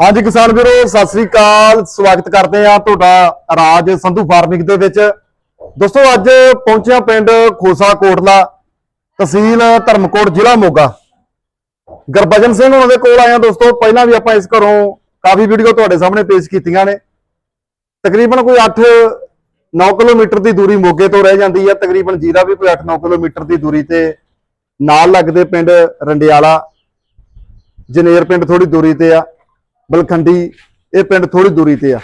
ਹਾਂਜੀ ਕਿਸਾਨ ਵੀਰੋ, ਸਤਿ ਸ੍ਰੀ ਅਕਾਲ। ਸਵਾਗਤ ਕਰਦੇ ਆ ਤੁਹਾਡਾ ਰਾਜ ਸੰਧੂ ਫਾਰਮਿੰਗ ਦੇ ਵਿੱਚ। ਦੋਸਤੋ, ਅੱਜ ਪਹੁੰਚਿਆ ਪਿੰਡ ਖੋਸਾ ਕੋਟਲਾ, ਤਹਿਸੀਲ ਧਰਮਕੋਟ, ਜ਼ਿਲ੍ਹਾ ਮੋਗਾ। ਗੁਰਬਚਨ ਸਿੰਘ ਉਹਨਾਂ ਦੇ ਕੋਲ ਆਇਆ ਦੋਸਤੋ। ਪਹਿਲਾਂ ਵੀ ਆਪਾਂ ਇਸ ਘਰੋਂ ਕਾਫੀ ਵੀਡੀਓ ਤੁਹਾਡੇ ਸਾਹਮਣੇ ਪੇਸ਼ ਕੀਤੀਆਂ ਨੇ। ਤਕਰੀਬਨ ਕੋਈ 8-9 ਕਿਲੋਮੀਟਰ ਦੀ ਦੂਰੀ ਮੋਗੇ ਤੋਂ ਰਹਿ ਜਾਂਦੀ ਹੈ। ਤਕਰੀਬਨ ਜੀਰਾ ਵੀ ਕੋਈ 8-9 ਕਿਲੋਮੀਟਰ ਦੀ ਦੂਰੀ ਤੇ ਨਾਲ ਲੱਗਦੇ ਪਿੰਡ ਰੰਡਿਆਲਾ। ਜਨੇਰ ਪਿੰਡ ਥੋੜੀ ਦੂਰੀ ਤੇ ਆ, ਬਲਖੰਡੀ, ਇਹ ਪਿੰਡ ਥੋੜੀ ਦੂਰੀ ਤੇ ਆ।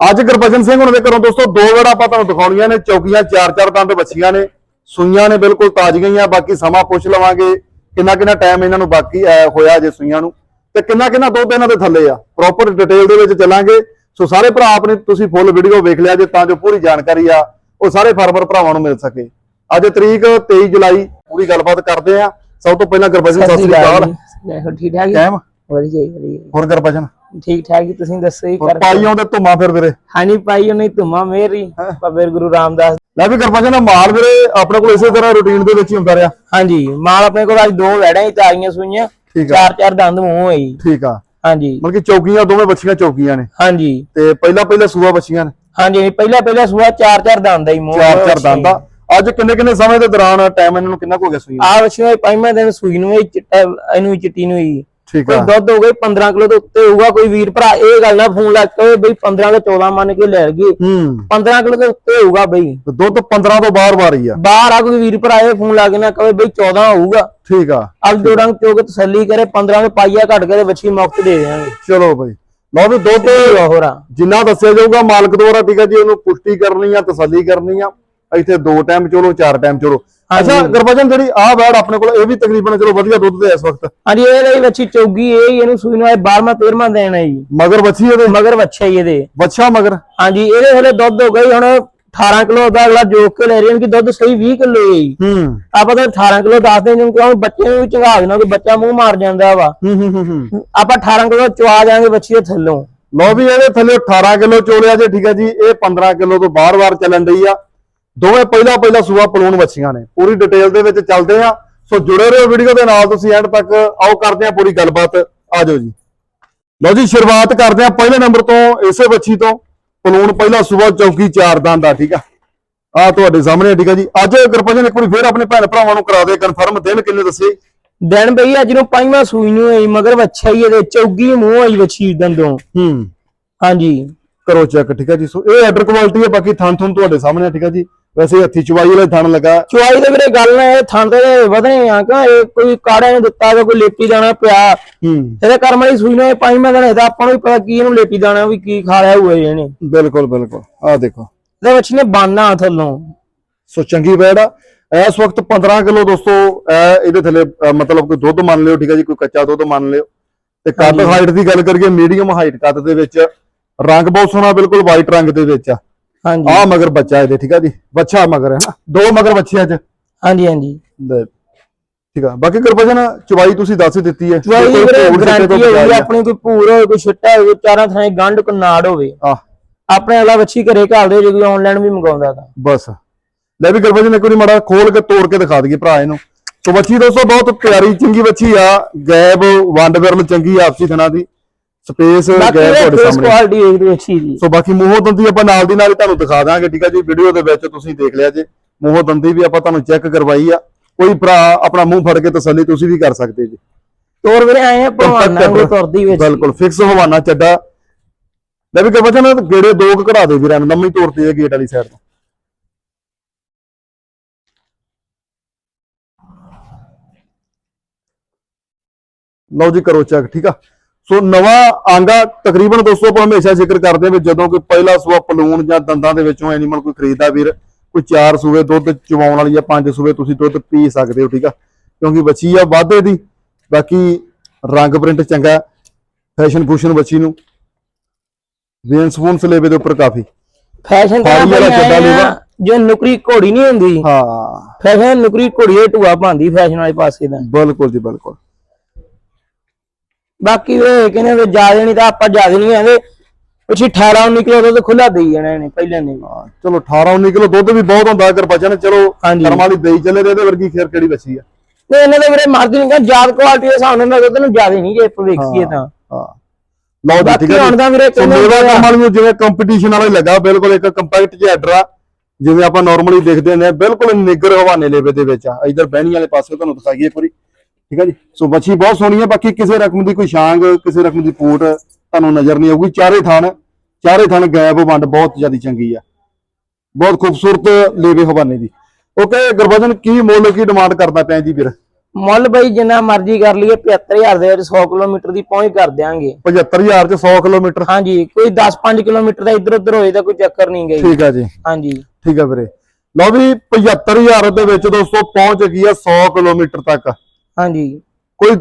ਅੱਜ ਗੁਰਬਚਨ ਸਿੰਘ ਹੁਣ ਦੇ ਘਰੋਂ ਦੋਸਤੋ, ਦੋ ਵੜਾ ਆਪਾਂ ਤੁਹਾਨੂੰ ਦਿਖਾਉਣੀਆਂ ਨੇ, ਚੌਕੀਆਂ ਚਾਰ ਚਾਰ ਦੰਦ ਬੱਚੀਆਂ ਨੇ, ਸੂਈਆਂ ਨੇ ਬਿਲਕੁਲ ਤਾਜ਼ੀਆਂ ਹੀ ਬਾਕੀ ਸਮਾਂ ਪੁੱਛ ਲਵਾਂਗੇ ਕਿੰਨਾ ਕਿੰਨਾ ਟਾਈਮ ਇਹਨਾਂ ਨੂੰ ਬਾਕੀ ਹੋਇਆ ਜੇ ਸੂਈਆਂ ਨੂੰ। ਤੇ ਕਿੰਨਾ ਕਿੰਨਾ ਦੁੱਧ ਇਹਨਾਂ ਦੇ ਥੱਲੇ ਆ। ਪ੍ਰੋਪਰ ਡਿਟੇਲ ਦੇ ਵਿੱਚ ਚੱਲਾਂਗੇ। ਸੋ ਸਾਰੇ ਭਰਾ ਆਪਣੇ ਤੁਸੀਂ ਫੁੱਲ ਵੀਡੀਓ ਵੇਖ ਲਿਆ ਜੇ, ਤਾਂ ਜੋ ਪੂਰੀ ਜਾਣਕਾਰੀ ਆ, ਉਹ ਸਾਰੇ ਫਾਰਮਰ ਭਰਾਵਾਂ ਨੂੰ ਮਿਲ ਸਕੇ। ਅੱਜ ਤਰੀਕ 23 ਜੁਲਾਈ, ਪੂਰੀ ਗੱਲਬਾਤ ਕਰਦੇ ਆ। ਸਭ ਤੋਂ ਪਹਿਲਾਂ ਗੁਰਬਚਨ ਸਤਿ ਸ੍ਰੀ ਅਕਾਲ ਦੇਖੋ ਠੀਕ ਠਾਕ ਕਾਇਮ ਵਧੀਆ ਜੀ, ਵਧੀਆ ਜੀ। ਹੋਰ ਗੁਰਬਚਨ ਠੀਕ ਠਾਕ ਜੀ ਤੁਸੀਂ ਦੱਸੋ ਜੀ ਹੋਰ ਕਰ ਪਾਈ ਆਉਂਦੇ ਧੁੰਮਾ ਫਿਰ ਵੀਰੇ? ਹਾਨੀ ਪਾਈ ਉਹਨੇ ਧੁਮਾ ਮੇਰੀ ਪਬੇਰ ਗੁਰੂ ਰਾਮਦਾਸ ਲੈ ਵੀ ਗੁਰਬਚਨ ਦਾ ਮਾਲ ਵੀਰੇ ਆਪਣੇ ਕੋਲ ਇਸੇ ਤਰ੍ਹਾਂ ਰੁਟੀਨ ਦੇ ਵਿੱਚ ਹੀ ਹੁੰਦਾ ਰਿਹਾ। ਹਾਂਜੀ ਮਾਲ ਆਪਣੇ ਕੋਲ ਅੱਜ ਦੋ ਵੈੜਾਂ ਹੀ ਤਾਰੀਆਂ ਸੂਈਆਂ ਠੀਕ ਆ। ਚਾਰ ਚਾਰ ਦੰਦ ਮੂੰਹ ਹੋਈ ਠੀਕ ਆ। ਹਾਂਜੀ। ਮਤਲਬ ਕਿ ਚੌਕੀਆਂ ਦੋਵੇਂ ਬੱਚੀਆਂ ਚੌਕੀਆਂ ਨੇ। ਹਾਂਜੀ। ਤੇ ਪਹਿਲਾਂ ਪਹਿਲਾਂ ਸੂਆ ਬੱਚੀਆਂ ਨੇ। ਹਾਂਜੀ ਪਹਿਲਾ ਪਹਿਲਾ ਸੂਆ ਚਾਰ ਚਾਰ ਦੰਦ ਹੀ ਮੂੰਹ ਚਾਰ ਚਾਰ ਦੰਦ ਆ। ਅੱਜ ਕਿੰਨੇ ਕਿੰਨੇ ਸਮੇਂ ਦੇ ਦੌਰਾਨ ਟਾਈਮ ਇਹਨਾਂ ਨੂੰ ਕਿੰਨਾ ਕੁ ਹੋ ਗਿਆ ਸੂਈ ਨੂੰ? ਆ ਵਛੀਆਂ ਪੰਜਵੇਂ ਦਿਨ ਸੂਈ ਨੂੰ ਇਹ ਚਿੱਟਾ ਇਹਨੂੰ ਵੀ ਚਿੱਟੀ ਨੂੰ ਹੀ ਠੀਕ ਕੋਈ ਆ। ਦੁੱਧ ਹੋ ਗਈ 15 ਕਿਲੋ ਤੋਂ ਉੱਤੇ ਹੋਊਗਾ ਕੋਈ ਵੀਰ ਭਰਾ ਇਹ ਗੱਲ ਨਾ ਫੋਨ ਲਾ ਕੇ ਬਈ 15 ਤੋਂ 14 ਮੰਨ ਕੇ ਲੈ ਗਏ ਹੂੰ। 15 ਕਿਲੋ ਤੋਂ ਉੱਤੇ ਹੋਊਗਾ ਬਈ। ਤੇ ਦੁੱਧ 15 ਤੋਂ ਬਾਹਰ ਬਾਰ ਹੀ ਆ। ਬਾਹਰ ਆ ਕੋਈ ਵੀਰ ਭਰਾ ਇਹ ਫੋਨ ਲਾ ਕੇ ਨਾ ਕਹੇ ਬਈ 14 ਹੋਊਗਾ। ਠੀਕ ਆ। ਅਬ ਦੋ ਰੰਗ ਚੋਕ ਤਸੱਲੀ ਕਰੇ 15 ਦੇ ਪਾਈਆ ਘਟ ਕੇ ਤੇ ਬੱਚੀ ਮੁਕਤ ਦੇ ਦੇਵਾਂਗੇ। ਚਲੋ ਬਈ। ਲਓ ਵੀ ਦੁੱਧ ਹੋਰਾ ਜਿੰਨਾ ਦੱਸਿਆ ਜਾਊਗਾ ਮਾਲਕ ਦੁਆਰਾ ਠੀਕ ਆ ਜੀ ਉਹਨੂੰ ਪੁਸ਼ਟੀ ਕਰਨੀ ਆ ਤਸੱਲੀ ਕਰਨੀ ਆ। ਇੱਥੇ ਦੋ ਟਾਈਮ ਚਲੋ ਚਾਰ ਟਾਈਮ ਚਲੋ। ਅੱਛਾ ਗੁਰਬਚਨ ਜਿਹੜੀ ਆਹ ਵੈੜ ਆਪਣੇ ਕੋਲ ਇਹ ਵੀ ਤਕਰੀਬਨ ਚਲੋ ਵਧੀਆ ਦੁੱਧ ਦੇ ਇਸ ਵਕਤ। ਹਾਂਜੀ ਇਹ ਲਈ ਬੱਚੀ ਚੌਗੀ ਇਹ ਹੀ ਇਹਨੂੰ ਸੂਈ ਨੂੰ ਇਹ 12ਵਾਂ 13ਵਾਂ ਦੇਣਾ ਜੀ। ਮਗਰ ਬੱਚੀ ਇਹਦੇ? ਮਗਰ ਬੱਚਾ ਹੀ ਇਹਦੇ। ਬੱਚਾ ਮਗਰ? ਹਾਂਜੀ ਇਹਦੇ ਹਲੇ ਦੁੱਧ ਹੋ ਗਈ ਹੁਣ 18 ਕਿਲੋ ਦਾ ਅਗਲਾ ਜੋਕ ਕੇ ਲੈ ਰਹੇ ਕਿ ਦੁੱਧ ਸਹੀ 20 ਕਿਲੋ ਹੈ ਜੀ। ਹੂੰ। ਆਪਾਂ ਤਾਂ 18 ਕਿਲੋ ਦੱਸਦੇ ਨੇ ਕਿਉਂ ਬੱਚੇ ਨੂੰ ਚੰਗਾ ਦੇਣਾ ਕਿ ਬੱਚਾ ਮੂੰਹ ਮਾਰ ਜਾਂਦਾ ਵਾ। ਹੂੰ ਹੂੰ ਹੂੰ ਆਪਾਂ 18 ਕਿਲੋ ਚਵਾ ਜਾਾਂਗੇ ਬੱਚੀ ਦੇ ਥੱਲੋਂ। ਲਓ ਵੀ ਇਹਦੇ ਥੱਲੇ 18 ਕਿਲੋ ਚੋਲਿਆ ਜੇ ਠੀਕ ਹੈ ਜੀ ਇਹ 15 ਕਿਲੋ ਤੋਂ ਬਾਰ-ਬਾਰ ਚੱਲਣ ਡਈ ਆ। ਦੋਵੇਂ ਪਹਿਲਾ ਪਹਿਲਾ ਸੂਆ ਪਲੂਣ ਬੱਚੀਆਂ ਨੇ। ਪੂਰੀ ਡਿਟੇਲ ਦੇ ਵਿੱਚ ਚੱਲਦੇ ਆ ਸੋ ਜੁੜੇ ਰਹੋ ਵੀਡੀਓ ਦੇ ਨਾਲ ਤੁਸੀਂ ਐਂਡ ਤੱਕ। ਆਓ ਕਰਦੇ ਆ ਪੂਰੀ ਗੱਲਬਾਤ। ਆਜੋ ਜੀ। ਲਓ ਜੀ ਸ਼ੁਰੂਆਤ ਕਰਦੇ ਆ ਪਹਿਲੇ ਨੰਬਰ ਤੋਂ ਇਸੇ ਬੱਚੀ ਤੋਂ। ਪਲੂਣ ਪਹਿਲਾ ਸੂਆ ਚੌਕੀ ਚਾਰ ਦੰਦ ਦਾ ਠੀਕ ਆ? ਆ ਤੁਹਾਡੇ ਸਾਹਮਣੇ ਆ, ਠੀਕ ਆ ਜੀ। ਅੱਜ ਗੁਰਪਜਨ ਇੱਕ ਵਾਰੀ ਫੇਰ ਆਪਣੇ ਭੈਣ ਭਰਾਵਾਂ ਨੂੰ ਕਰਾ ਦੇ ਕਨਫਰਮ ਦਿਨ ਕਿੰਨੇ ਦੱਸੇ? ਦਿਨ ਬਈ ਅੱਜ ਨੂੰ ਪੰਜਵਾਂ ਸੂਈ ਨੂੰ ਹੋਈ ਮਗਰ ਬੱਚਾ ਹੀ ਇਹਦੇ ਚੌਗੀ ਮੂੰਹ ਹੋਈ ਬੱਚੀ ਦੰਦੋਂ। ਹੂੰ। ਹਾਂਜੀ। ਕਰੋ ਚੈੱਕ ਠੀਕ ਹੈ ਜੀ। ਸੋ ਇਹ ਆਰਡਰ ਕੁਆਲਿਟੀ ਹੈ ਬਾਕੀ ਥਣ ਥਣ ਤੁਹਾਡੇ ਸਾਹਮਣੇ ਠੀਕ ਹੈ ਜੀ। ਵੈਸੇ ਹੱਥੀ ਚਵਾਈ ਵਾਲੇ ਥਣ ਲੱਗਾ। ਚੁਆਈ ਦੇ ਵੀਰੇ ਗੱਲ ਨਾ ਇਹ ਥਾਂ ਤੇ ਵਧਣੇ ਆ ਕਿ ਇਹ ਕੋਈ ਕਾੜਿਆਂ ਨੂੰ ਦਿੱਤਾ ਜਾਂ ਕੋਈ ਲੇਪੀ ਦਾਣਾ ਪਿਆ। ਹੂੰ। ਇਹਦੇ ਕਰਮ ਵਾਲੀ ਸੂਈ ਨੂੰ ਪੰਜਵਾਂ ਦਿਨ ਇਹਦਾ ਆਪਾਂ ਨੂੰ ਵੀ ਪਤਾ ਕੀ ਇਹਨੂੰ ਲੇਪੀ ਦਾਣਾ ਵੀ ਕੀ ਖਾ ਲਿਆ ਹੋਇਆ ਇਹਨੇ। ਬਿਲਕੁਲ ਬਿਲਕੁਲ। ਆਹ ਦੇਖੋ। ਇਹਦੇ ਵਿੱਚ ਨੇ ਬਾਨਾ ਥੱਲੋਂ। ਸੋ ਚੰਗੀ ਬੈੜ ਆ। ਇਸ ਵਕਤ 15 ਕਿਲੋ ਦੋਸਤੋ ਇਹ ਇਹਦੇ ਥੱਲੇ ਮਤਲਬ ਕੋਈ ਦੁੱਧ ਮੰਨ ਲਿਓ ਠੀਕ ਹੈ ਜੀ ਕੋਈ ਕੱਚਾ ਦੁੱਧ ਮੰਨ ਲਿਓ। ਤੇ ਕੱਦ ਹਾਈਟ ਦੀ ਗੱਲ ਕਰੀਏ ਮੀਡੀਅਮ ਹਾਈਟ ਕੱਦ ਦੇ ਵਿੱਚ। ਰੰਗ ਬਹੁਤ ਸੋਹਣਾ ਬਿਲਕੁਲ ਵਾਈਟ ਰੰਗ ਦੇ ਵਿੱਚ ਆ। ਹਾਂਜੀ। ਆ ਮਗਰ ਬੱਚਾ ਇਹਦੇ ਠੀਕ ਹੈ ਜੀ? ਬੱਚਾ ਮਗਰ ਹੈ ਨਾ? ਦੋ ਮਗਰ ਬੱਚੇ ਅੱਜ। ਹਾਂਜੀ ਹਾਂਜੀ। ਲੈ, ਠੀਕ ਆ। ਬਾਕੀ ਗੁਰਬਚਨ ਚਵਾਈ ਤੁਸੀਂ ਦੱਸ ਹੀ ਦਿੱਤੀ ਹੈ। ਚੁਆਈ ਕੋਈ ਵੀਰੇ ਭੂਰ ਸਿੱਟੇ ਤੋਂ ਗਰੰਟੀ ਹੋਈ ਬਚਾਈ ਆ। ਆਪਣੀ ਕੋਈ ਭੂਰ ਹੋਵੇ ਕੋਈ ਛਿੱਟਾ ਹੋਵੇ ਚਾਰਾਂ ਥਾਂ ਗੰਢ ਕੋ ਨਾੜ ਹੋਵੇ। ਆਹ। ਆਪਣੇ ਅਗਲਾ ਬੱਚੀ ਘਰੇ ਘਾਲਦੇ ਜੇ ਕੋਈ ਆਨਲਾਈਨ ਵੀ ਮੰਗਾਉਂਦਾ ਤਾਂ। ਬਸ। ਲੈ ਵੀ ਗੁਰਬਚਨ ਇੱਕ ਵਾਰੀ ਮਾੜਾ ਖੋਲ ਕੇ ਤੋੜ ਕੇ ਦਿਖਾ ਦਈਏ ਭਰਾ ਇਹਨੂੰ। ਸੋ ਬੱਚੀ ਦੋਸਤੋ ਬਹੁਤ ਪਿਆਰੀ ਚੰਗੀ ਬੱਚੀ ਆ। ਗੈਬ ਵੰਡ ਵਿਰਲ ਚੰਗੀ ਆ ਆਪਸੀ ਥਣਾ ਦੀ। ਸਪੇਸ ਗੈਬ ਤੁਹਾਡੇ ਸਾਹਮਣੇ। ਕੁਆਲਿਟੀ ਦੇਖਦੇ ਅੱਛੀ ਜੀ। ਸੋ ਬਾਕੀ ਮੂੰਹੋਂ ਦੰਦੀ ਆਪਾਂ ਨਾਲ ਦੀ ਨਾਲ ਹੀ ਤੁਹਾਨੂੰ ਦਿਖਾ ਦਾਂਗੇ ਠੀਕ ਆ ਜੀ? ਵੀਡੀਓ ਦੇ ਵਿੱਚ ਤੁਸੀਂ ਦੇਖ ਲਿਆ ਜੇ। ਮੂੰਹੋਂ ਦੰਦੀ ਵੀ ਆਪਾਂ ਤੁਹਾਨੂੰ ਚੈੱਕ ਕਰਵਾਈ ਆ। ਕੋਈ ਭਰਾ ਆਪਣਾ ਮੂੰਹ ਫੜ ਕੇ ਤਸੱਲੀ ਤੁਸੀਂ ਵੀ ਕਰ ਸਕਦੇ ਜੀ। ਤੋਰ ਵੀਰੇ ਆਏ ਆ ਭਵਾਨਾ ਉਹ ਤੁਰਦੀ ਵਿੱਚ ਬਿਲਕੁਲ ਫਿਕਸ ਹਵਾਨਾ ਚੱਡਾ। ਲੈ ਵੀ ਗੁਰਬਚਨ ਗੇੜੇ ਦੋ ਕਢਾ ਦੇ ਵੀਰਾਂ ਨੂੰ ਨੰਮੀ ਤੋਰਤੀ ਹੈ ਗੇਟ ਵਾਲੀ ਸਾਈਡ ਤੋਂ। ਲਓ ਜੀ ਕਰੋ ਚੈੱਕ ਠੀਕ ਆ? ਸੋ ਨਵਾਂ ਆਂਗਾ ਤਕਰੀਬਨ ਦੋਸਤੋ ਆਪਾਂ ਹਮੇਸ਼ਾ ਜ਼ਿਕਰ ਕਰਦੇ ਹਾਂ ਵੀ ਜਦੋਂ ਕੋਈ ਪਹਿਲਾ ਸੂਆ ਪਲੂਣ ਜਾਂ ਦੰਦਾਂ ਦੇ ਵਿੱਚੋਂ ਐਨੀਮਲ ਕੋਈ ਖਰੀਦਦਾ ਵੀਰ ਕੋਈ ਚਾਰ ਸੂਏ ਦੁੱਧ ਚਵਾਉਣ ਵਾਲੀ ਜਾਂ ਪੰਜ ਸੂਏ ਤੁਸੀਂ ਦੁੱਧ ਪੀ ਸਕਦੇ ਹੋ ਠੀਕ ਆ? ਕਿਉਂਕਿ ਬੱਚੀ ਆ ਵਾਧੇ ਦੀ ਬਾਕੀ ਰੰਗ ਪ੍ਰਿੰਟ ਚੰਗਾ ਫੈਸ਼ਨ ਫੂਸ਼ਨ ਬੱਚੀ ਨੂੰ। ਵੇਨ ਸਪੂਨ ਸਲੇਬੇ ਦੇ ਉੱਪਰ ਕਾਫੀ। ਫੈਸ਼ਨ ਫਾੜੀ ਵਾਲਾ ਚੱਡਾ ਲੇਵਾ। ਜੋ ਨੁਕਰੀ ਘੋੜੀ ਨਹੀਂ ਹੁੰਦੀ। ਹਾਂ। ਫੈਸ਼ਨ ਨੁਕਰੀ ਘੋੜੀ ਇਹ ਟੂਆ ਪਾਉਂਦੀ ਫੈਸ਼ਨ ਵਾਲੇ ਪਾਸੇ ਦਾ। ਬਿਲਕੁਲ ਜੀ ਬਿਲਕੁਲ। ਬਾਕੀ ਇਹ ਕਹਿੰਦੇ ਵੀ ਜ਼ਿਆਦਾ ਨਹੀਂ ਤਾਂ ਆਪਾਂ ਜ਼ਿਆਦਾ ਨਹੀਂ ਆਂਦੇ ਪਿੱਛੇ 18 19 ਕਿਲੋ ਦੁੱਧ ਖੁੱਲਾ ਦੇਈ ਜਾਣਾ ਇਹਨੇ ਪਹਿਲਾਂ ਨੇ ਹਾਂ, ਚਲੋ 18 19 ਕਿਲੋ ਦੁੱਧ ਵੀ ਬਹੁਤ ਹੁੰਦਾ ਅਗਰ ਬੱਚਾ ਨੇ ਚਲੋ ਹਾਂਜੀ। ਕਰਮ ਵਾਲੀ ਦੇਈ ਚੱਲੇ ਤੇ ਇਹਦੇ ਵਰਗੀ ਖੇਰ ਕਿਹੜੀ ਬੱਚੀ ਆ? ਤੇ ਇਹਨੇ ਤਾਂ ਵੀਰੇ ਮਰਜ਼ੀ ਨਹੀਂ ਕਹਿੰਦਾ ਜਾਤ ਕੁਆਲਿਟੀ ਦੇ ਹਿਸਾਬ ਨਾਲ ਦੁੱਧ ਨੂੰ ਜ਼ਿਆਦਾ ਨਹੀਂ ਜੇ ਆਪਾਂ ਵੇਖੀਏ ਤਾਂ। ਹਾਂ। ਲਓ ਜੀ ਬਾਕੀ ਠੀਕ ਹੈ ਹੁਣ ਤਾਂ ਵੀਰੇ ਸੋ ਕਹਿੰਦੇ ਹੁੰਦੇ ਆ- ਕਮਾਲ ਨੂੰ ਜਿਵੇਂ ਕੰਪੀਟੀਸ਼ਨ ਵਾਲਾ ਹੀ ਲੱਗਾ ਬਿਲਕੁਲ ਇੱਕ ਕੰਪੈਕਟ ਜਿਹਾ ਆਰਡਰ ਆ ਜਿਵੇਂ ਆਪਾਂ ਨਾਰਮਲੀ ਦੇਖਦੇ ਆ ਬਿਲਕੁਲ ਨਿੱਗਰ ਹਵਾਨੇ ਲੇਵੇ ਦੇ ਵਿੱਚ ਆ। ਇਧਰ ਬਹਿਣੀ ਵਾਲੇ ਪਾਸੇ ਤੁਹਾਨੂੰ ਦਿਖਾਈਏ ਇੱਕ ਵਾਰੀ। ਠੀਕ ਹੈ ਜੀ? ਸੋ ਬੱਚੀ ਬਹੁਤ ਸੋਹਣੀ ਹੈ ਬਾਕੀ ਕਿਸੇ ਰਕਮ ਦੀ ਕੋਈ ਸ਼ਾਂਗ ਕਿਸੇ ਰਕਮ ਦੀ ਪੂਟ ਤੁਹਾਨੂੰ ਨਜ਼ਰ ਨਹੀਂ ਆਊਗੀ। ਚਾਰੇ ਥਣ ਚਾਰੇ ਥਣ ਗੈਪ ਵੰਡ ਬਹੁਤ ਜ਼ਿਆਦਾ ਚੰਗੀ ਆ। ਬਹੁਤ ਖੂਬਸੂਰਤ ਲੇਵੇ ਹਵਾਨੇ ਦੀ। ਓਕੇ ਗੁਰਬਚਨ ਕੀ ਮੁੱਲ ਕੀ ਡਿਮਾਂਡ ਕਰਦਾ ਪਿਆ ਜੀ ਵੀਰ? ਮੁੱਲ ਬਈ ਜਿੰਨਾ ਮਰਜ਼ੀ ਕਰ ਲਈਏ 75000 ਦੇ ਵਿੱਚ 100 ਕਿਲੋਮੀਟਰ ਦੀ ਪਹੁੰਚ ਕਰ ਦਿਆਂਗੇ। 75000 ਚ 100 ਕਿਲੋਮੀਟਰ? ਹਾਂਜੀ ਕੋਈ 10-5 ਕਿਲੋਮੀਟਰ ਦਾ ਇੱਧਰ ਉੱਧਰ ਹੋਏ ਤਾਂ ਕੋਈ ਚੱਕਰ ਨਹੀਂ ਗਈ ਠੀਕ ਆ ਜੀ। ਹਾਂਜੀ। ਠੀਕ ਹੈ ਵੀਰੇ। ਲਓ ਵੀ 75000 ਦੇ ਵਿੱਚ ਦੋਸਤੋ ਪਹੁੰਚ ਗਈ ਆ 100 ਕਿਲੋਮੀਟਰ ਤੱਕ। ਹਾਂਜੀ। ਕੋਈ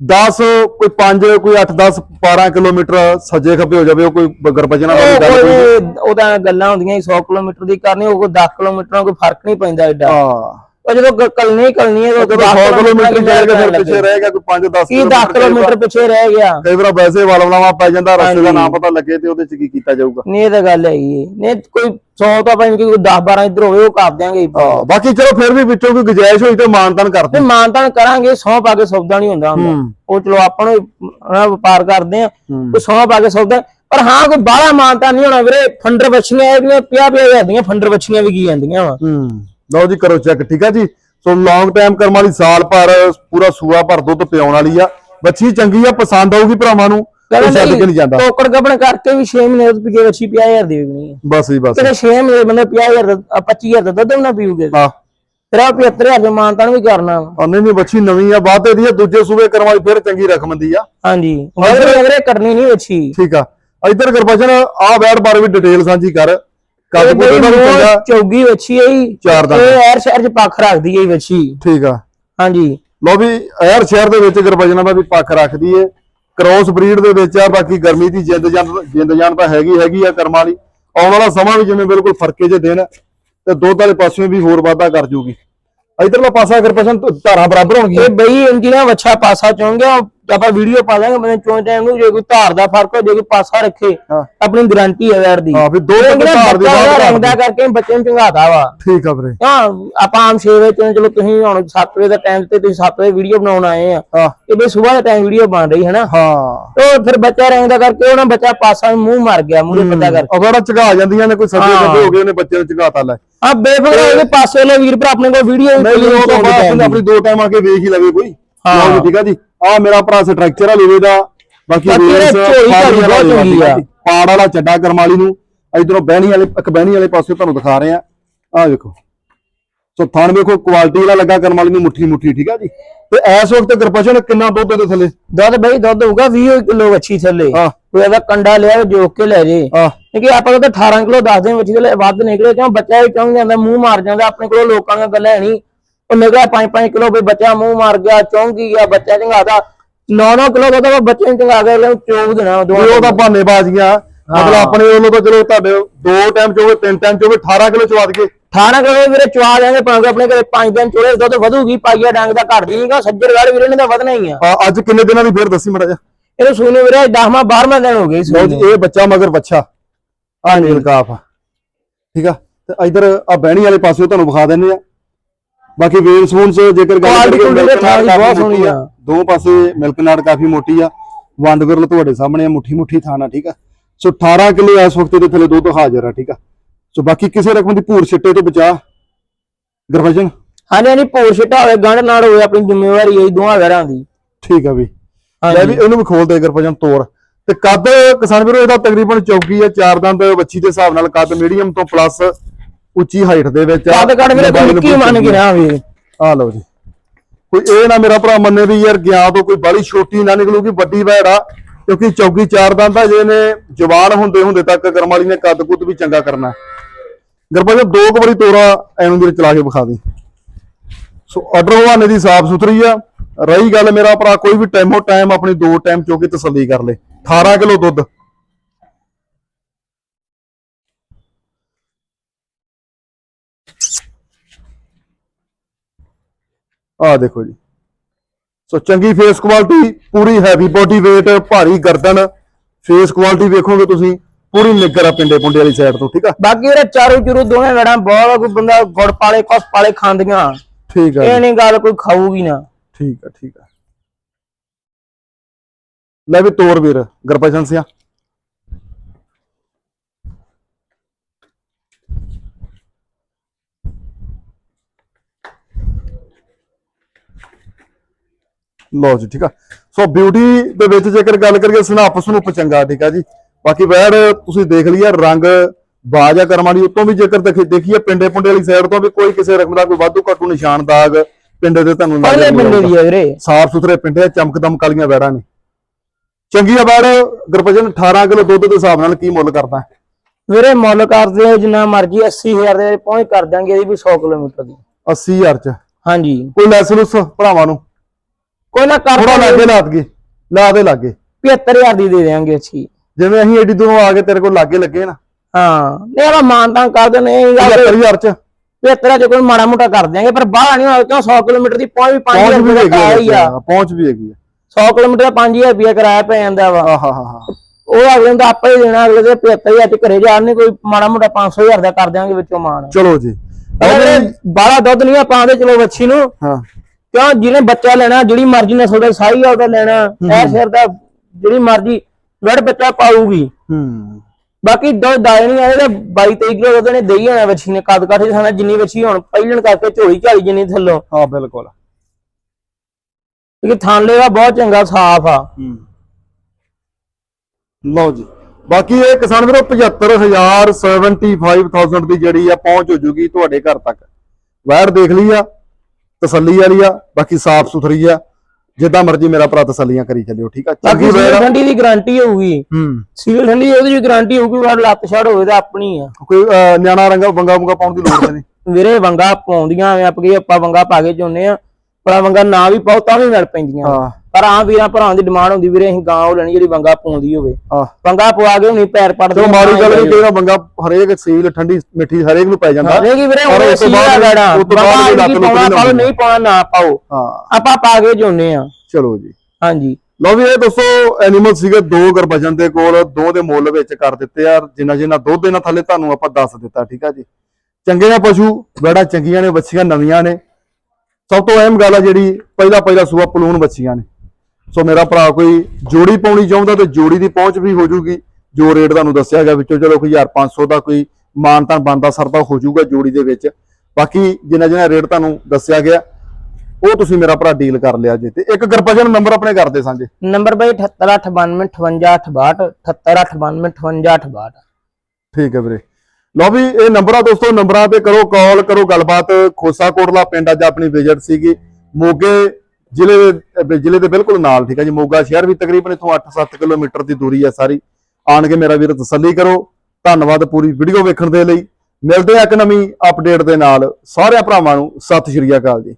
10 ਕੋਈ 5 ਕੋਈ 8 10 12 ਕਿਲੋਮੀਟਰ ਸੱਜੇ ਖੱਬੇ ਹੋ ਜਾਵੇ ਉਹ ਕੋਈ ਬਗਰ ਬਜਣਾ ਵਾਲੀ ਗੱਲ ਕੋਈ ਉਹਦਾ ਗੱਲਾਂ ਹੁੰਦੀਆਂ ਸੀ 100 ਕਿਲੋਮੀਟਰ ਦੀ ਕਰਨੀ ਉਹ ਕੋਈ 10 ਕਿਲੋਮੀਟਰ ਨਾਲ ਕੋਈ ਫ਼ਰਕ ਨਹੀਂ ਪੈਂਦਾ ਐਡਾ ਹਾਂ। ਉਹ ਜਦੋਂ ਗ- ਕਲਣੀ ਕਲਣੀ ਹੈ ਜਦੋਂ 100 ਕਿਲੋਮੀਟਰ ਜਾਏਗਾ ਫਿਰ ਪਿੱਛੇ ਰਹੇਗਾ ਕੋਈ 5 10 ਕੀ 10 ਕਿਲੋਮੀਟਰ ਪਿੱਛੇ ਰਹਿ ਗਿਆ? ਕਈ ਵਾਰ ਵੈਸੇ ਵਲਵਲਾਵਾ ਪੈ ਜਾਂਦਾ ਰਸਤੇ ਦਾ। ਨਾਮ ਪਤਾ ਲੱਗੇ ਤੇ ਉਹਦੇ ਚ ਕੀ ਕੀਤਾ ਜਾਊਗਾ। ਨਹੀਂ ਇਹ ਤਾਂ ਗੱਲ ਹੈਗੀ ਹੈ ਨਹੀਂ ਕੋਈ 100 ਤਾਂ ਭਾਵੇਂ ਕੋਈ 10 12 ਇੱਧਰ ਹੋਵੇ ਉਹ ਕਰ ਦਿਆਂਗੇ। ਹਾਂ ਬਾਕੀ ਚਲੋ ਫਿਰ ਵੀ ਵਿੱਚੋਂ ਕੋਈ ਗੁਜਾਇਸ਼ ਹੋਈ ਤੇ ਮਾਨਤਾਨ ਕਰਦੇ ਤੇ ਮਾਨਤਾਨ ਕਰਾਂਗੇ 100 ਪਾ ਕੇ ਸੌਦਾ ਨਹੀਂ ਹੁੰਦਾ ਹੁੰਦਾ। ਹੂੰ। ਉਹ ਚਲੋ ਆਪਾਂ ਨੂੰ ਹਨਾ ਵਪਾਰ ਕਰਦੇ ਆ। ਕੋਈ 100 ਪਾ ਕੇ ਸੌਦਾ। ਪਰ ਹਾਂ ਕੋਈ ਬਾਹਲਾ ਮਾਨਤਾਨ ਨਹੀਂ ਹੋਣਾ ਵੀਰੇ। ਫੰਡਰ ਬੱਚੀਆਂ ਇਹਦੀਆਂ 50 50 ਜਾਂਦੀਆਂ ਫੰਡਰ ਬੱਚੀਆਂ ਵੀ ਕੀ ਜਾਂਦੀਆਂ ਵਾ। ਹੂੰ। ਲਓ ਜੀ ਕਰੋ ਚੈੱਕ ਠੀਕ ਆ ਜੀ? ਸੋ ਲੌਂਗ ਟਾਈਮ ਕਰਮ ਵਾਲੀ ਸਾਲ ਭਰ ਪੂਰਾ ਸੂਆ ਭਰ ਦੁੱਧ ਪਿਆਉਣ ਵਾਲੀ ਆ। ਬੱਚੀ ਚੰਗੀ ਆ ਪਸੰਦ ਆਊਗੀ ਭਰਾਵਾਂ ਨੂੰ ਕੋਈ ਛੱਡ ਕੇ ਨਹੀਂ ਜਾਂਦਾ। ਟੋਕੜ ਗੱਬਣ ਕਰਕੇ ਵੀ 6 ਮਹੀਨੇ ਦੁੱਧ ਪੀ ਕੇ ਬੱਚੀ 50000 ਦੀ ਵਿਕਣੀ ਹੈ ਬਸ ਹੀ ਬਸ। ਕਿਤੇ 6 ਮਹੀਨੇ ਬੰਦੇ 50000 ਦਾ ਅ, 25000 ਦਾ ਦੁੱਧ ਪੀਊਗੇ। ਹਾਂ। ਤੇਰਾ 75000 ਦੇ ਮਾਨਤਾਨ ਵੀ ਕਰਨਾ ਨਹੀਂ ਬੱਚੀ ਨਵੀਂ ਆ ਵਾਧੇ ਦੀ ਆ ਦੂਜੇ ਸੂਬੇ ਕਰਮ ਵਾਲੀ ਫਿਰ ਚੰਗੀ ਰਕਮ ਦੀ ਆ। ਹਾਂਜੀ। ਮਗਰ ਅਗਰੇ ਕਰਨੀ ਨਹੀਂ ਬੱਚੀ ਠੀਕ ਆ। ਇਧਰ ਗੁਰਬਚਨ ਆ ਬੈੜ ਬਾਰੇ ਵੀ ਡਿਟੇਲ ਸਾਂਝੀ ਕਰ। ਕੱਦ ਇਹ ਕੁੱਦ ਦਾ ਵੀ ਬਈ ਚੰਗਾ। ਚੌਗੀ ਬੱਚੀ ਹੈ ਜੀ। ਚਾਰ ਦੰਦ। ਇਹ ਐਰ ਸ਼ਹਿਰ ਚ ਪੱਖ ਰੱਖਦੀ ਹੈ ਬੱਚੀ ਠੀਕ ਆ। ਹਾਂਜੀ। ਲੋ ਵੀ ਐਰ ਸ਼ਹਿਰ ਦੇ ਵਿੱਚ ਗੁਰਬਚਨਾਂ ਦਾ ਵੀ ਪੱਖ ਰੱਖਦੀ ਏ ਕ੍ਰੋਸ ਬਰੀਡ ਦੇ ਵਿੱਚ ਆ ਬਾਕੀ ਗਰਮੀ ਦੀ ਜਿੰਦ ਜਾਨ ਜਿੰਦ ਜਾਨ ਤਾਂ ਹੈਗੀ ਹੈਗੀ ਆ ਕਰਮ ਵਾਲੀ। ਆਉਣ ਵਾਲਾ ਸਮਾਂ ਵੀ ਜਿਵੇਂ ਬਿਲਕੁਲ ਫਰਕੇ ਜੇ ਦਿਨ ਤੇ ਦੁੱਧ ਵਾਲੇ ਪਾਸਿਓਂ ਵੀ ਹੋਰ ਵਾਧਾ ਕਰ ਜੂਗੀ। ਇਧਰਲਾ ਪਾਸਾ ਗੁਰਬਚਨ ਧਾਰਾਂ ਬਰਾਬਰ ਹੋਣਗੀਆਂ। ਇਹ ਬਈ ਇੰਜੀਨਾ ਵੱਛਾ ਪਾਸਾ ਆਪਾਂ ਵੀਡੀਓ ਪਾ ਦਾਂਗੇ ਬੰਦੇ ਚੋਂ ਟਾਈਮ ਨੂੰ ਜੇ ਕੋਈ ਧਾਰ ਦਾ ਫ਼ਰਕ ਹੋ ਜੇ ਕੋਈ ਪਾਸਾ ਰੱਖੇ ਹਾਂ। ਆਪਣੀ ਗਾਰੰਟੀ ਹੈ ਵੈਰ ਦੀ। ਹਾਂ ਵੀ ਦੋ ਤਿੰਨ ਧਾਰ ਦੀ ਬਾਤ ਰੰਗਦਾ ਕਰਕੇ ਬੱਚੇ ਨੂੰ ਚੰਗਾਦਾ ਵਾ। ਠੀਕ ਆ ਵੀਰੇ। ਹਾਂ ਆਪਾਂ ਆਮ 6 ਵਜੇ ਤੋਂ ਚਲੋ ਤੁਸੀਂ ਹੁਣ 7 ਵਜੇ ਦਾ ਟਾਈਮ ਤੇ ਤੁਸੀਂ 7 ਵਜੇ ਵੀਡੀਓ ਬਣਾਉਣ ਆਏ ਆ। ਹਾਂ। ਇਹ ਬਈ ਸਵੇਰ ਦਾ ਟਾਈਮ ਵੀਡੀਓ ਬਣ ਰਹੀ ਹੈ ਨਾ। ਹਾਂ। ਉਹ ਫਿਰ ਬੱਚਾ ਰੰਗਦਾ ਕਰਕੇ ਉਹਨਾਂ ਬੱਚਾ ਪਾਸਾ ਮੂੰਹ ਮਰ ਗਿਆ ਮੂਹਰੇ ਪਤਾ ਕਰਕੇ। ਅਗਰ ਝਗਾ ਜਾਂਦੀਆਂ ਨੇ ਕੋਈ ਸੱਜੇ ਹਾਂ। ਖੱਬੇ ਹੋ ਗਏ ਉਹਨੇ ਬੱਚੇ ਨੂੰ ਝਗਾਤਾ ਲੈ। ਆ ਬੇਫਿਕਰ ਉਹਦੇ ਪਾਸੇ ਵਾਲੇ ਵੀਰ ਭਰਾ ਆਪਣੇ ਕੋਲ ਵੀਡੀਓ ਨਹੀਂ ਉਹ ਤਾਂ ਬਾਅਦ ਆਪਣੀ ਦੋ ਟਾਈਮ ਆ ਕੇ ਵੇਖ ਹੀ ਲਵੇ ਕੋਈ। ਹਾਂ। ਲਓ ਜੀ, ਠੀਕ ਆ ਜੀ। ਆ ਮੇਰਾ ਭਰਾ ਸਟਰਕਚਰ ਆ ਲੇਵੇ ਦਾ ਬਾਕੀ ਪਾੜ ਵਾਲਾ ਚੱਡਾ ਕਰਮਾਲੀ ਨੂੰ ਇਧਰੋਂ ਬਹਿਣੀ ਵਾਲੇ ਇੱਕ ਬਹਿਣੀ ਵਾਲੇ ਪਾਸੇ ਤੁਹਾਨੂੰ ਦਿਖਾ ਰਹੇ ਆ। ਆ ਵੇਖੋ। ਸੋ ਥਣ ਵੇਖੋ ਕੁਆਲਿਟੀ ਵਾਲਾ ਲੱਗਾ ਕਰਮਾਲੀ ਨੂੰ ਮੁੱਠੀ ਮੁੱਠੀ ਠੀਕ ਆ ਜੀ? ਤੇ ਇਸ ਵਕਤ ਗੁਰਪਸ਼ਨ ਕਿੰਨਾ ਦੁੱਧ ਦੇ ਥੱਲੇ? ਦੁੱਧ ਬਈ ਦੁੱਧ ਹੋਊਗਾ 20 ਕਿਲੋ ਵੱਛੀ ਥੱਲੇ। ਹਾਂ। ਕੋਈ ਇਹਦਾ ਕੰਡਾ ਲਿਆ ਜੋਕ ਕੇ ਲੈ ਜੇ। ਕਿਉਂਕਿ ਆਪਾਂ ਤਾਂ 18 ਕਿਲੋ ਦੱਸਦੇ ਵੱਛੀ ਥੱਲੇ ਵੱਧ ਨਿਕਲੇ ਕਿਉਂ ਬੱਚਾ ਵੀ ਚੌਂਕ ਜਾਂਦਾ ਮੂੰਹ ਮਾਰ ਜਾਂਦਾ ਆਪਣੇ ਕੋਲ ਲੋਕਾਂ ਦੀਆਂ ਗੱਲਾਂ ਨਹੀਂ। ਉਹ ਨਿਕਲਿਆ 5-5 ਕਿਲੋ ਵੀ ਬੱਚਾ ਮੂੰਹ ਮਾਰ ਗਿਆ ਚੌਂਕੀ ਗਿਆ ਬੱਚਾ ਚੰਗਾਦਾ 9-9 ਕਿਲੋ ਦਾ ਤਾਂ ਬੱਚੇ ਨੂੰ ਚੰਗਾ ਕੇ ਉਹਨੂੰ ਚੋਕ ਦੇਣਾ ਵੀ ਉਹ ਤਾਂ ਬਾਜ਼ੀਆਂ ਮਤਲਬ ਆਪਣੇ ਵੱਲੋਂ ਤਾਂ ਚਲੋ ਤੁਹਾਡੇ ਦੋ ਟਾਈਮ ਚੋਵੇ ਤਿੰਨ ਟਾਈਮ ਚੋਵੇ 18 ਕਿਲੋ ਚਵਾ ਦਈਏ। 18 ਕਿਲੋ ਵੀਰੇ ਚਵਾ ਦੇਣਗੇ ਭਾਵੇਂ ਆਪਣੇ ਘਰੇ 5 ਦਿਨ ਚੋਲੇ ਦੁੱਧ ਵਧੂਗੀ ਪਾਈਆ ਡੰਗ ਦਾ ਘਟਦੀ ਨਹੀਂਗਾ ਸੱਜਰਗੜ ਵੀਰੇ ਨੇ ਤਾਂ ਵਧਣਾ ਹੀ ਆ। ਅੱਜ ਕਿੰਨੇ ਦਿਨਾਂ ਦੀ ਫੇਰ ਦੱਸੀ ਮੜਾ ਜਾ ਇਹਨੂੰ ਸੂਨੇ ਵੀਰੇ 10ਵਾਂ 12ਵਾਂ ਦਿਨ ਹੋ ਗਏ ਜੀ ਇਹ ਬੱਚਾ ਮਗਰ ਬੱਚਾ ਆ ਨੀਲ ਕਾਫ ਆ। ਠੀਕ ਆ? ਤੇ ਇਧਰ ਆ ਬਹਿਣੀ ਵਾਲੇ ਪਾਸੇ ਤੁਹਾਨੂੰ ਵਿਖਾ ਦਿੰਨੇ ਆ। ਬਾਕੀ ਵੇਲ ਸਪੂਨਸ ਜੇਕਰ ਗੱਲ Quality ਨਾੜ ਬਹੁਤ ਸੋਹਣੀ ਆ। ਦੋ ਪਾਸੇ ਮਿਲਕ ਨਾੜ ਕਾਫੀ ਮੋਟੀ ਆ। ਵੰਡ ਵਿਰਲ ਤੁਹਾਡੇ ਸਾਹਮਣੇ ਆ ਮੁੱਠੀ ਮੁੱਠੀ ਥਾਣਾ ਠੀਕ ਆ? ਸੋ 18 ਕਿਲੋ ਇਸ ਵਕਤ ਦੇ ਥੱਲੇ ਦੁੱਧ ਹਾਜ਼ਰ ਆ ਠੀਕ ਆ? ਸੋ ਬਾਕੀ ਕਿਸੇ ਰਕਮ ਦੀ ਭੂਰ ਛਿੱਟੇ ਤੋਂ ਬਚਾ। ਗੁਰਵਜਨ ਹਾਂਜੀ ਹਾਂਜੀ ਪੋਰ ਛਿੱਟਾ ਹੋਵੇ ਗੰਢ ਨਾਲ ਹੋਵੇ ਆਪਣੀ ਜ਼ਿੰਮੇਵਾਰੀ ਹੈ ਦੋਹਾਂ ਘਰਾਂ ਦੀ। ਠੀਕ ਆ ਵੀ। ਲੈ ਵੀ ਇਹਨੂੰ ਵੀ ਖੋਲ ਦੇ ਗੁਰਵਜਨ ਤੋੜ ਤੇ ਕੱਦ ਕਿਸਾਨ ਵੀਰੋ ਇਹਦਾ ਤਕਰੀਬਨ ਚੌਕੀ ਆ ਚਾਰ ਦੰਦ ਬੱਚੀ ਦੇ ਹਿਸਾਬ ਨਾਲ ਕੱਦ ਮੀਡੀਅਮ ਤੋਂ ਪਲੱਸ ਉੱਚੀ ਹਾਈਟ ਦੇ ਵਿੱਚ ਆ। ਕੱਦ ਕੱਢ ਮੇਰੇ ਕੋਲ ਨਿੱਕੀ ਮੰਨ ਕੇ। ਨਾ ਵੀ। ਆ ਲਓ ਜੀ। ਕੋਈ ਇਹ ਨਾ ਮੇਰਾ ਭਰਾ ਮੰਨੇ ਵੀ ਯਾਰ ਗਿਆ ਤੋਂ ਕੋਈ ਬੜੀ ਛੋਟੀ ਨਾ ਨਿਕਲੂਗੀ ਵੱਡੀ ਵੈੜ ਆ। ਕਿਉਂਕਿ ਚੌਕੀ ਚਾਰ ਦੰਦ ਆ ਜੇ ਨੇ ਜਵਾਨ ਹੁੰਦੇ ਹੁੰਦੇ ਤੱਕ ਕਰਮ ਵਾਲੀ ਨੇ ਕੱਦ ਕੁੱਦ ਵੀ ਚੰਗਾ ਕਰਨਾ। ਗਰਬਾ ਦੋ ਕੁ ਵਾਰੀ ਤੋਰਾ ਐਨੂੰ ਦੇ ਚਲਾ ਕੇ ਵਿਖਾ ਦੇ। ਸੋ ਆਰਡਰ ਹਵਾਨੇ ਦੀ ਸਾਫ਼ ਸੁਥਰੀ ਆ। ਰਹੀ ਗੱਲ ਮੇਰਾ ਭਰਾ ਕੋਈ ਵੀ ਟਾਈਮੋ ਟਾਈਮ ਆਪਣੀ ਦੋ ਟਾਈਮ ਚੋ ਕੇ ਤਸੱਲੀ ਕਰ ਲੇ। 18 ਕਿਲੋ ਦੁੱਧ। ਆ ਦੇਖੋ ਜੀ। ਸੋ ਚੰਗੀ ਫੇਸ ਕੁਆਲਿਟੀ ਪੂਰੀ ਹੈਵੀ ਬੋਡੀ weight ਭਾਰੀ ਗਰਦਨ ਫੇਸ ਕੁਆਲਿਟੀ ਵੇਖੋਗੇ ਤੁਸੀਂ ਪੂਰੀ ਨਿੱਗਰ ਆ ਪਿੰਡੇ ਪੁੰਡੇ ਵਾਲੀ ਸਾਈਡ ਤੋਂ ਠੀਕ ਆ? ਬਾਕੀ ਇਹਦੇ ਚਾਰੂ ਚੁਰੂ ਦੋਵੇਂ ਵੜਾਂ ਬਹੁਤ ਕੋਈ ਬੰਦਾ ਗੁੜ ਪਾਲੇ ਕੁਸ ਪਾਲੇ ਖਾਂਦੀਆਂ। ਠੀਕ ਆ ਇਹ ਨਹੀਂ ਗੱਲ ਕੋਈ ਖਾਊਗੀ ਨਾ। ਠੀਕ ਆ ਠੀਕ ਆ। ਲੈ ਵੀ ਤੋਰ ਵੀਰ ਗੁਰਪ੍ਰਸ਼ਨ ਸਿਆ। ਲਓ ਜੀ ਠੀਕ ਆ। ਸੋ ਬਿਊਟੀ ਦੇ ਵਿੱਚ ਜੇਕਰ ਗੱਲ ਕਰੀਏ ਸਨਾਪ ਸਨੂਪ ਚੰਗਾ ਠੀਕ ਆ ਜੀ। ਬਾਕੀ ਵੈੜ ਤੁਸੀਂ ਦੇਖ ਲਿਆ ਰੰਗ ਬਾਜਾ ਕਰਮ ਵਾਲੀ ਉਤੋਂ ਵੀ ਜੇਕਰ ਦੇਖੀ- ਦੇਖੀਏ ਪਿੰਡੇ ਪੁੰਡੇ ਵਾਲੀ ਸਾਈਡ ਤੋਂ ਵੀ ਕੋਈ ਕਿਸੇ ਰਕਮ ਦਾ ਕੋਈ ਵਾਧੂ ਘਟੂ ਨਿਸ਼ਾਨ ਦਾਗ ਪਿੰਡੇ ਦੇ ਤੁਹਾਨੂੰ ਨਹੀਂ ਪਿੰਡੇ। ਦੀ ਹੈ ਵੀਰੇ। ਸਾਫ਼ ਸੁਥਰੇ ਪਿੰਡੇ ਆ, ਚਮਕਦਮ ਕਾਲੀਆਂ ਵੈੜਾਂ ਨੇ। ਚੰਗੀ ਆ ਵੈੜ ਗੁਰਪਜਨ 18 ਕਿਲੋ ਦੁੱਧ ਦੇ ਹਿਸਾਬ ਨਾਲ ਕੀ ਮੁੱਲ ਕਰਦਾ? ਹੈ? ਵੀਰੇ ਮੁੱਲ ਕਰਦੇ ਆ ਜਿੰਨਾ ਮਰਜ਼ੀ 80000 ਦੇ ਪਹੁੰਚ ਕਰ ਦਾਂਗੇ ਇਹਦੀ ਵੀ 100 ਕਿਲੋਮੀਟਰ ਦੀ। 80000 ਚ। ਹਾਂਜੀ। ਕੋਈ ਲੈਸ ਲੁਸ ਭਰਾਵਾਂ ਨੂੰ? ਕੋਈ ਨਾ ਕਰ ਥੋੜਾ ਲਾਗੇ ਲਾਤ ਗਏ ਲਾ ਦੇ ਲਾਗੇ। 75000 ਦੀ ਦੇ ਦੇਾਂਗੇ ਅੱਛੀ ਜਿਵੇਂ ਅਸੀਂ ਏਡੀ ਦੂਰੋਂ ਆ ਕੇ ਤੇਰੇ ਕੋਲ ਲਾਗੇ ਲੱਗੇ ਨਾ। ਹਾਂ। ਨਹੀਂ ਆਪਾਂ ਮਾਨਤਾਂ ਕਰ ਦਿੰਦੇ ਗੱਲ 75000 ਚ। 75 ਚ ਕੋਈ ਮਾੜਾ ਮੋਟਾ ਕਰ ਦਿਆਂਗੇ ਪਰ ਬਾਹਰ ਨਹੀਂ ਹੋਇਆ ਕਿਉਂ? 100 ਕਿਲੋਮੀਟਰ ਦੀ ਪਹੁੰਚ ਵੀ ਪਹੁੰਚ 5000 ਵੀ ਰੁਪਏ ਦਾ ਹੀ ਆ ਪਹੁੰਚ ਵੀ ਹੈਗੀ ਆ। 100 ਕਿਲੋਮੀਟਰ ਦਾ 5000 ਰੁਪਏ ਕਿਰਾਇਆ ਪੈ ਜਾਂਦਾ ਵਾ। ਆਹਾ ਹਾ ਉਹ ਅਗਲੇ ਨੂੰ ਤਾਂ ਆਪੇ ਹੀ ਦੇਣਾ ਅਗਲੇ ਦੇ 75000 ਚ ਘਰੇ ਜਾਣ ਨਹੀਂ ਕੋਈ ਮਾੜਾ ਮੋਟਾ 500000 ਦਾ ਕਰ ਦਿਆਂਗੇ ਵਿੱਚੋਂ ਮਾਨ। ਚਲੋ ਜੀ। ਬਾਲਾ ਦੁੱਧ ਨਹੀਂ ਆਪਾਂ ਆਂਦੇ ਚਲੋ ਵੱਛੀ ਨੂੰ। ਹਾਂ। ਕਿਉਂ? ਜਿਹਨੇ ਬੱਚਾ ਲੈਣਾ ਜਿਹੜੀ ਮਰਜ਼ੀ ਨਸਲ ਦਾ ਸਾਈ ਆ ਉਹਦਾ ਲੈਣਾ। ਐ ਸਿਰ ਦਾ ਜਿਹੜੀ ਮਰਜ਼ੀ ਵੜ ਬੱਚਾ ਪਾਊਗੀ। ਹੂੰ। ਬਾਕੀ ਦਾਏ ਨਹੀਂ ਆਏ ਤਾਂ 22 23 ਕਿਲੋ ਦੁੱਧ ਨੇ ਦੇਈ ਹੋਣਾ ਵੱਛੀ ਨੇ ਕਦ ਕਾਠੇ ਸਾਨਾ ਜਿੰਨੀ ਵੱਛੀ ਹੁਣ ਪਹਿਲਣ ਕਰਕੇ ਝੋਲੀ ਝਾਲੀ ਜਿੰਨੀ ਥੱਲੋਂ। ਹਾਂ ਬਿਲਕੁਲ। ਕਿਉਂਕਿ ਥਾਂਲੇ ਦਾ ਬਹੁਤ ਚੰਗਾ ਸਾਫ਼ ਆ। ਹੂੰ। ਲਓ ਜੀ। ਬਾਕੀ ਇਹ ਕਿਸਾਨ ਵੀਰੋ 75000 75000 ਦੀ ਜਿਹੜੀ ਆ ਪਹੁੰਚ ਹੋ ਜੂਗੀ ਤੁਹਾਡੇ ਘਰ ਤੱਕ। ਵਾਇਰ ਦੇਖ ਲਈ ਆ। ਤਸੱਲੀ ਵਾਲੀ ਆ ਬਾਕੀ ਸਾਫ਼ ਸੁਥਰੀ ਆ। ਜਿੱਦਾਂ ਮਰਜ਼ੀ ਮੇਰਾ ਭਰਾ ਤਸੱਲੀਆਂ ਕਰੀ ਚੱਲਿਓ ਠੀਕ ਆ? ਬਾਕੀ ਸੀਲ ਠੰਡੀ ਦੀ ਗਾਰੰਟੀ ਹੋਊਗੀ। ਹੂੰ। ਸੀਲ ਠੰਡੀ ਉਹਦੀ ਵੀ ਗਾਰੰਟੀ ਹੋਊਗੀ ਵਾਰ ਲੱਤ ਛੜ ਹੋਵੇ ਤਾਂ ਆਪਣੀ ਆ। ਕੋਈ ਅਹ, ਨਿਆਣਾ ਰੰਗਾ ਬੰਗਾ ਬੰਗਾ ਪਾਉਣ ਦੀ ਲੋੜ ਨਹੀਂ। ਵੀਰੇ ਵੰਗਾ ਪਾਉਂਦੀਆਂ ਐਵੇਂ ਆਪਾਂ ਵੰਗਾ ਪਾ ਕੇ ਚੋਨੇ ਆ ਪਰ ਆਹ ਵੰਗਾ ਨਾ ਵੀ ਪਾਓ ਤਾਂ ਵੀ ਮਿਲ ਪੈਂਦੀਆਂ। ਹਾਂ। ਪਰ ਆ ਵੀਰਾਂ ਭਰਾਵਾਂ ਦੀ ਡਿਮਾਂਡ ਹੁੰਦੀ ਵੀਰੇ ਅਸੀਂ ਗਾਂ ਉਹ ਲੈਣੀ ਜਿਹੜੀ ਵੰਗਾ ਪਾਉਂਦੀ ਹੋਵੇ। ਹਾਂ। ਵੰਗਾ ਪਵਾ ਕੇ ਹੁਣੀ ਪੈਰ ਪੜਦੇ ਤੇ ਮਾੜੀ ਗੱਲ ਨਹੀਂ ਕਿਹੜਾ ਬੰਗਾ ਹਰੇਕ ਸੀਲ ਠੰਡੀ ਮਿੱਠੀ ਹਰੇਕ ਨੂੰ ਪੈ ਜਾਂਦਾ। ਰਹੇਗੀ ਵੀਰੇ ਉਹ ਉਸ ਤੋਂ ਸੀ ਬਾਅਦ- ਲੜਾ ਉਸ ਤੋਂ ਬਾਅਦ ਵੀ ਲੱਤ ਨਹੀਂ ਪਾਉਣਾ ਪਾਓ। ਨਹੀਂ ਪਾਉਣਾ ਨਾ ਪਾਓ। ਹਾਂ। ਆਪਾਂ ਪਾ ਕੇ ਚੋਨੇ ਆ ਚਲੋ ਜੀ। ਹਾਂਜੀ। ਲਓ ਵੀ ਇਹ ਦੋਸਤੋ ਐਨੀਮਲ ਸੀਗੇ ਦੋ ਗਰਭਜਨ ਦੇ ਕੋਲ ਦੋ ਦੇ ਮੁੱਲ ਵਿੱਚ ਕਰ ਦਿੱਤੇ ਆ। ਜਿੰਨਾ ਜਿੰਨਾ ਦੁੱਧ ਇਹਨਾਂ ਥੱਲੇ ਤੁਹਾਨੂੰ ਆਪਾਂ ਦੱਸ ਦਿੱਤਾ ਠੀਕ ਆ ਜੀ। ਚੰਗੇ ਆ ਪਸ਼ੂ ਬੜਾ ਚੰਗੀਆਂ ਨੇ ਬੱਚੀਆਂ ਨਵੀਆਂ ਨੇ। ਸਭ ਤੋਂ ਅਹਿਮ ਗੱਲ ਆ ਜਿਹੜੀ ਪਹਿਲਾ ਪਹਿਲਾ ਸੂਆ ਪਲੂਣ ਬੱਚੀਆਂ ਨੇ। ਸੋ ਮੇਰਾ ਭਰਾ ਕੋਈ ਜੋੜੀ ਪਾਉਣੀ ਚਾਹੁੰਦਾ ਤੇ ਜੋੜੀ ਦੀ ਪਹੁੰਚ ਵੀ ਹੋ ਜੂਗੀ। ਜੋ ਰੇਟ ਤੁਹਾਨੂੰ ਦੱਸਿਆ ਗਿਆ ਵਿੱਚੋਂ ਚਲੋ ਕੋਈ 1500 ਦਾ ਕੋਈ ਮਾਨਤਾਨ ਬੰਦਾ ਸਰਦਾ ਹੋ ਜਾਊਗਾ ਜੋੜੀ ਦੇ ਵਿੱਚ। ਬਾਕੀ ਜਿੰਨਾ ਜਿੰਨਾ ਰੇਟ ਤੁਹਾਨੂੰ ਦੱਸਿਆ ਗਿਆ ਉਹ ਤੁਸੀਂ ਮੇਰਾ ਭਰਾ ਡੀਲ ਕਰ ਲਿਆ ਜੇ ਤੇ ਇੱਕ ਗਰਪਜਨ ਨੰਬਰ ਆਪਣੇ ਕਰਦੇ ਸਾਂਝੇ। ਨੰਬਰ ਬਈ 7898585868 7898585868 ਠੀਕ ਹੈ ਵੀਰੇ। ਲਓ ਵੀ ਇਹ ਨੰਬਰ ਦੋਸਤੋ ਨੰਬਰਾਂ ਤੇ ਕਰੋ ਕਾਲ ਕਰੋ ਗੱਲਬਾਤ। ਖੋਸਾ ਕੋਟਲਾ ਪਿੰਡ ਅੱਜ ਆਪਣੀ ਵਿਜ਼ਿਟ ਸੀਗੀ। ਮੋਗੇ ਜ਼ਿਲ੍ਹੇ ਦੇ ਜ਼ਿਲ੍ਹੇ ਦੇ ਬਿਲਕੁਲ ਨਾਲ, ਠੀਕ ਹੈ ਜੀ? ਮੋਗਾ ਸ਼ਹਿਰ ਵੀ ਤਕਰੀਬਨ ਇਥੋਂ 8-7 ਕਿਲੋਮੀਟਰ ਦੀ ਦੂਰੀ ਹੈ ਸਾਰੀ। ਆਣ ਕੇ ਮੇਰਾ ਵੀਰ ਤਸੱਲੀ ਕਰੋ। ਧੰਨਵਾਦ ਪੂਰੀ ਵੀਡੀਓ ਵੇਖਣ ਦੇ ਲਈ। ਮਿਲਦੇ ਆ ਇੱਕ ਨਵੀਂ ਅਪਡੇਟ ਦੇ ਨਾਲ। ਸਾਰਿਆਂ ਭਰਾਵਾਂ ਨੂੰ ਸਤਿ ਸ਼੍ਰੀ ਅਕਾਲ ਜੀ।